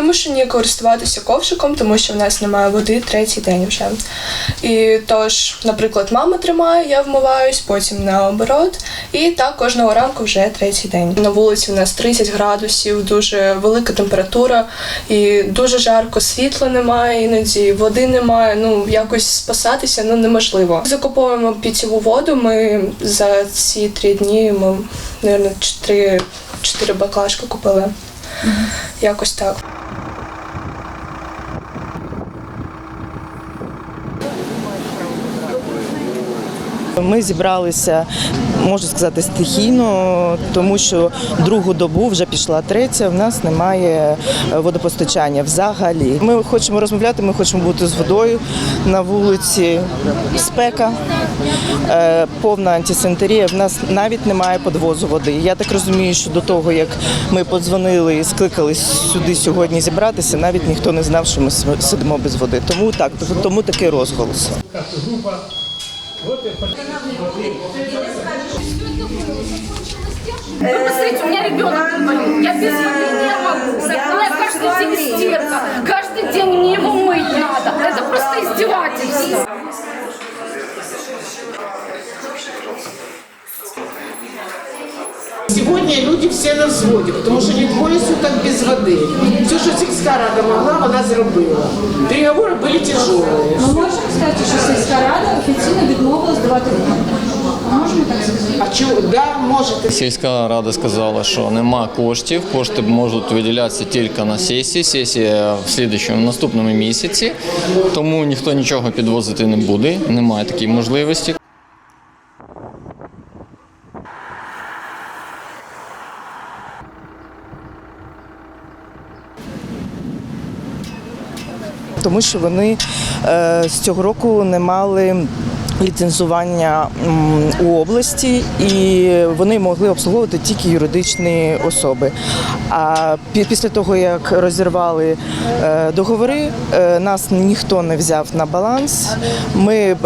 вимушені користуватися ковшиком, тому що в нас немає води третій день вже. І тож, наприклад, мама тримає, я вмиваюсь, потім наоборот. І так кожного ранку вже третій день. На вулиці у нас 30 градусів, дуже велика температура і дуже жарко, світла немає, іноді води немає. Ну якось спасатися ну неможливо. Закуповуємо питьову воду. Ми за ці три дні ми, мабуть, чотири, чотири баклажки купили. Якось так. Ми зібралися, можу сказати, стихійно, тому що другу добу вже пішла третя. В нас немає е, водопостачання взагалі. Ми хочемо розмовляти, ми хочемо бути з водою на вулиці. Спека, е, повна антисанітарія. В нас навіть немає подвозу води. Я так розумію, що до того як ми подзвонили і скликали сюди сьогодні зібратися, навіть ніхто не знав, що ми сидимо без води. Тому так, тому такий розголос. Вы посмотрите, у меня ребенок инвалид. Я без воды не могу. Закрываю каждый день стирка. Каждый день мне его мыть надо. Это просто издевательство. Сегодня люди все на взводе, потому что не двое суток без воды. Все, что сільська рада могла, вона зробила. Переговори були тяжелые. Ми можемо сказати, що сільська рада офіційно відмовилась давати так сказати? А чого? Да, можете. Сільська рада сказала, що нема коштів. Кошти можуть виділятися тільки на сесії. Сесія в слідчому наступному місяці, тому ніхто нічого підвозити не буде. Немає такої можливості. Тому що вони е, з цього року не мали. Ліцензування у області, і вони могли обслуговувати тільки юридичні особи. А після того, як розірвали е, договори, е, нас ніхто не взяв на баланс. Ми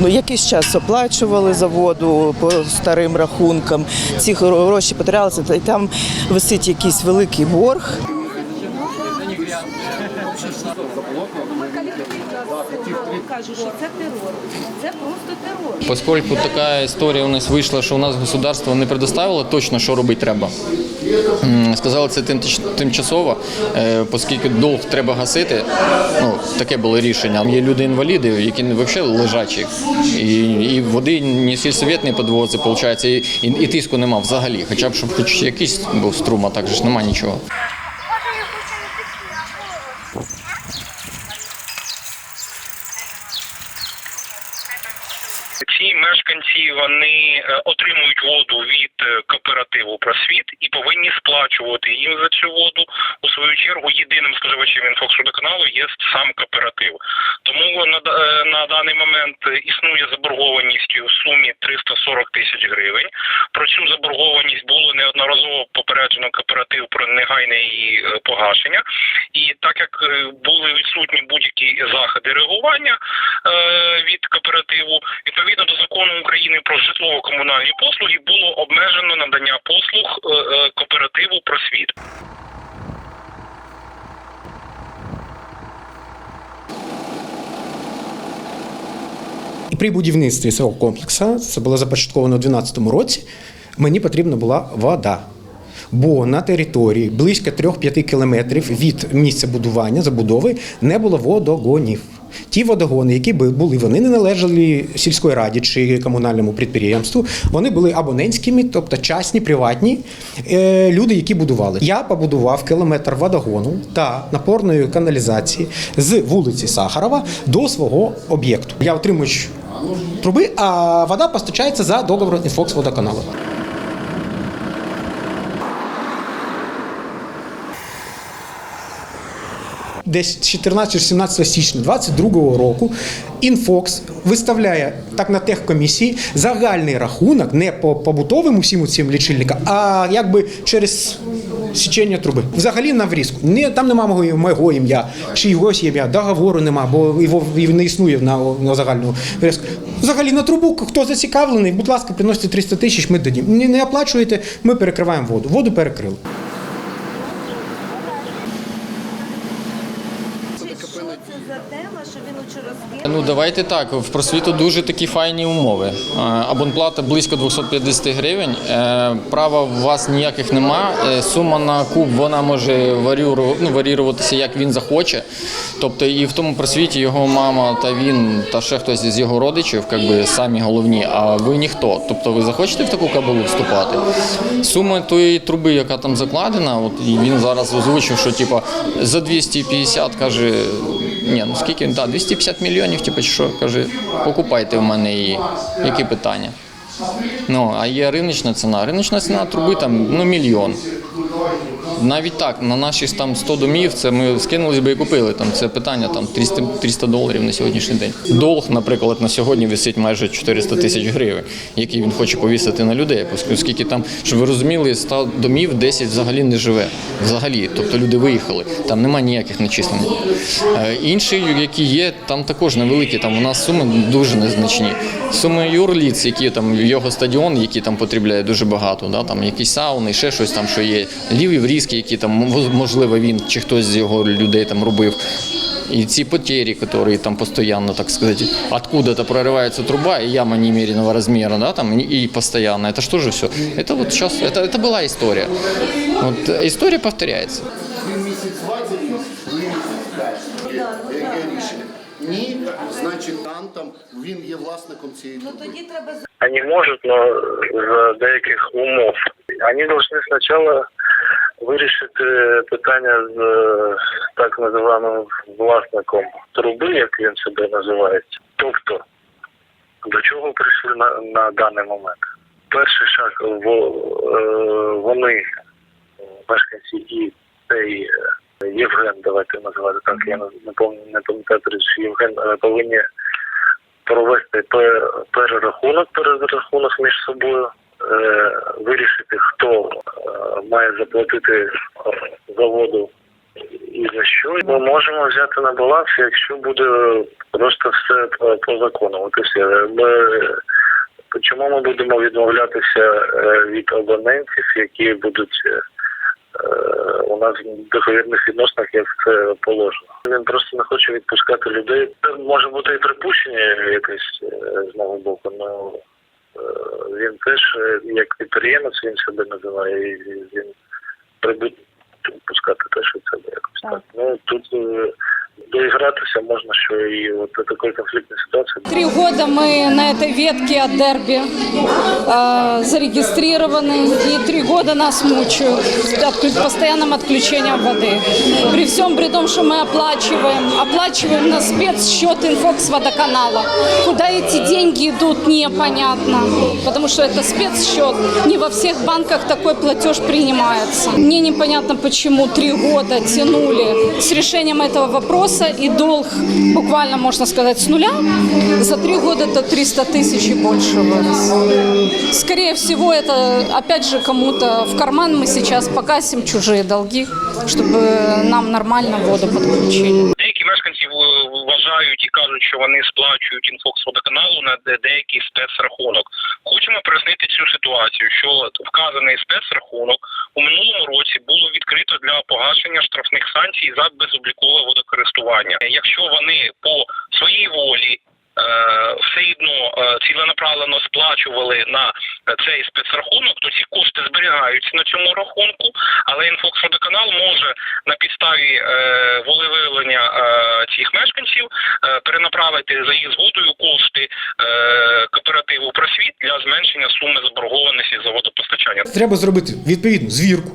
ну, якийсь час оплачували за воду по старим рахункам. Ці гроші потерялися, і там висить якийсь великий борг. Кажуть, що це терор. Це просто терор. Поскольку така історія у нас вийшла, що у нас государство не предоставило точно, що робити треба. Сказали, це тим- тимчасово, е, оскільки долг треба гасити. Ну, таке було рішення. Є люди-інваліди, які взагалі лежачі. І, і води ні сільсовет не підвозить, виходить, і, і, і тиску нема взагалі. Хоча б щоб хоч якийсь був струм, а так же ж нема нічого. Ці мешканці вони е, отримують воду від е, кооперативу просвіт і повинні сплачувати їм за цю воду. У свою чергу єдиним споживачем інфоксудоканалу є сам кооператив. Тому на, е, на даний момент існує заборгованість у сумі 340 тисяч гривень. Про цю заборгованість було неодноразово попереджено кооператив про негайне її е, погашення. І так як е, були відсутні будь-які заходи реагування від кооперативу, відповідно до закону України про житлово-комунальні послуги було обмежено надання послуг е, е, кооперативу просвіт. При будівництві цього комплексу, це було започатковано у 2012 році, мені потрібна була вода. Бо на території близько 3-5 кілометрів від місця будування, забудови, не було водогонів. Ті водогони, які були, вони не належали сільської раді чи комунальному підприємству. Вони були абонентськими, тобто частні, приватні е, люди, які будували. Я побудував кілометр водогону та напорної каналізації з вулиці Сахарова до свого об'єкту. Я отримуючи труби, а вода постачається за договором інфокс водоканалу. Десь 14-17 січня 22 року Інфокс виставляє так на техкомісії загальний рахунок не по побутовим усім цим лічильникам, а якби через січення труби. Взагалі на врізку. Не, там нема мого, мого ім'я, чи йогось ім'я, договору нема, бо його не існує на, на загальну врізку. Взагалі на трубу, хто зацікавлений, будь ласка, приносите 300 тисяч, ми дадімо. Не оплачуєте, ми перекриваємо воду. Воду перекрили. що він лучше розкинув. Ну давайте так. В просвіту дуже такі файні умови. Е, Абонплата близько 250 гривень. Е, Права у вас ніяких нема. Е, Сума на куб вона може ну, варіюватися як він захоче. Тобто і в тому просвіті його мама та він та ще хтось з його родичів, якби самі головні. А ви ніхто. Тобто ви захочете в таку кабалу вступати? Сума тої труби, яка там закладена, от він зараз озвучив, що типа за 250 каже. Ні, ну скільки Да, 250 мільйонів, типу, що, каже, покупайте в мене її. Які питання? Ну, а є риночна ціна. Риночна ціна труби там ну, мільйон. Навіть так, на наші там 100 домів, це ми скинулись би і купили. Там це питання там 300, 300 доларів на сьогоднішній день. Долг, наприклад, на сьогодні висить майже 400 тисяч гривень, який він хоче повісити на людей. Оскільки там, щоб ви розуміли, 100 домів 10 взагалі не живе. Взагалі, тобто люди виїхали, там немає ніяких начислень. Е, Інші, які є, там також невеликі. Там у нас суми дуже незначні. Суми юрліц, які там його стадіон, який там потребляє дуже багато, да, там якісь сауни, ще щось там, що є. Ліві врізки, які там можливо він чи хтось з його людей там робив. И ці потери, которые там постоянно, так сказать, откуда-то прорывается труба, и яма немеренного размера, да, там, и постоянно, это что же все? Это вот сейчас, это, это была история. Вот э, история повторяется. місяць 20 яке рішення. Ні, значить там там він є власником цієї Ну труби. тоді треба Они могут, но за деяких умов. Они должны спочатку вирішити питання з е, так називаємим власником труби, як він себе називається. Тобто, до чого прийшли на, на даний момент? Перший шаг е, вони, мешканці і цей е, Євген, давайте називати так, я не пам'ятаю, не пам'ятаю Євген повинні провести пе- перерахунок, перерахунок між собою, вирішити, хто е, має заплатити е, за воду і за що. Ми можемо взяти на баланс, якщо буде просто все по, закону. От і. Ми, чому ми будемо відмовлятися е, від абонентів, які будуть е, у нас в договірних відносинах, як це положено. Він просто не хоче відпускати людей. Це може бути і припущення якесь е, з мого боку, але він теж е, як підприємець він себе називає, і він прибуток пускати теж від себе якось так. Ну тут е, доігратися можна, що і от до такої конфліктної ситуації Три года мы на этой ветке от дерби э, зарегистрированы, и три года нас мучают отклю- постоянным отключением воды. При всем при том, что мы оплачиваем, оплачиваем на спецсчет Инфокс водоканала. Куда эти деньги идут, непонятно, потому что это спецсчет. Не во всех банках такой платеж принимается. Мне непонятно, почему три года тянули с решением этого вопроса, и долг буквально, можно сказать, с нуля. За три года это 300 тысяч и больше вырос. Скорее всего, это опять же кому-то в карман мы сейчас погасим чужие долги, чтобы нам нормально воду подключили. Деякі мешканці в- вважають і кажуть, що вони сплачують інфокс водоканалу на де- деякий спецрахунок. Хочемо прояснити цю ситуацію, що вказаний спецрахунок у минулому році було відкрито для погашення штрафних санкцій за безоблікове водокористування. Якщо вони по своїй волі е, все одно е, ціленаправлено сплачували на цей спецрахунок, то ці кошти зберігаються на цьому рахунку, але інфоксводоканал може на підставі е, волевиявлення цих мешканців перенаправити за їх згодою кошти кооперативу просвіт для зменшення суми заборгованості за водопостачання. Треба зробити відповідну звірку.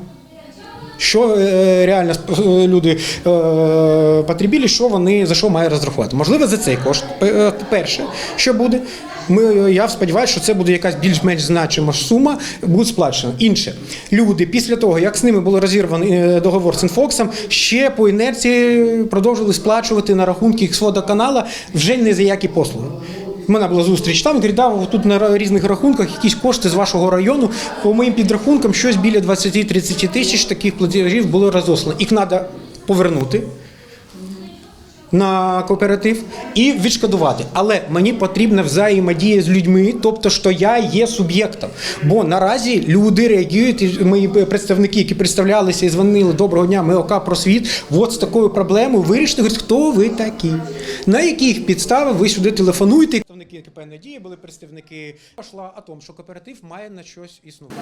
Що е, реально е, люди е, потребілі, що вони за що мають розрахувати. Можливо, за цей кошт. Перше, що буде, ми, я сподіваюся, що це буде якась більш-менш значима сума, буде сплачена. Інше, люди після того, як з ними було розірваний договор з Інфоксом, ще по інерції продовжили сплачувати на рахунки їх водоканала вже не за які послуги. У мене була зустріч там, говорить, да, тут на різних рахунках якісь кошти з вашого району. По моїм підрахункам, щось біля 20-30 тисяч таких платежів було розослано. Їх треба повернути. на кооператив і відшкодувати. Але мені потрібна взаємодія з людьми, тобто, що я є суб'єктом. Бо наразі люди реагують, мої представники, які представлялися і дзвонили доброго дня, ми ОК просвіт. От з такою проблемою вирішити, хто ви такі? На яких підставах ви сюди телефонуєте? Представники КП «Надія» були представники Пошла о том, що кооператив має на щось існувати.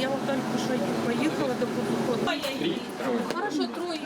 Я вам только що поїхала до Хорошо, троє.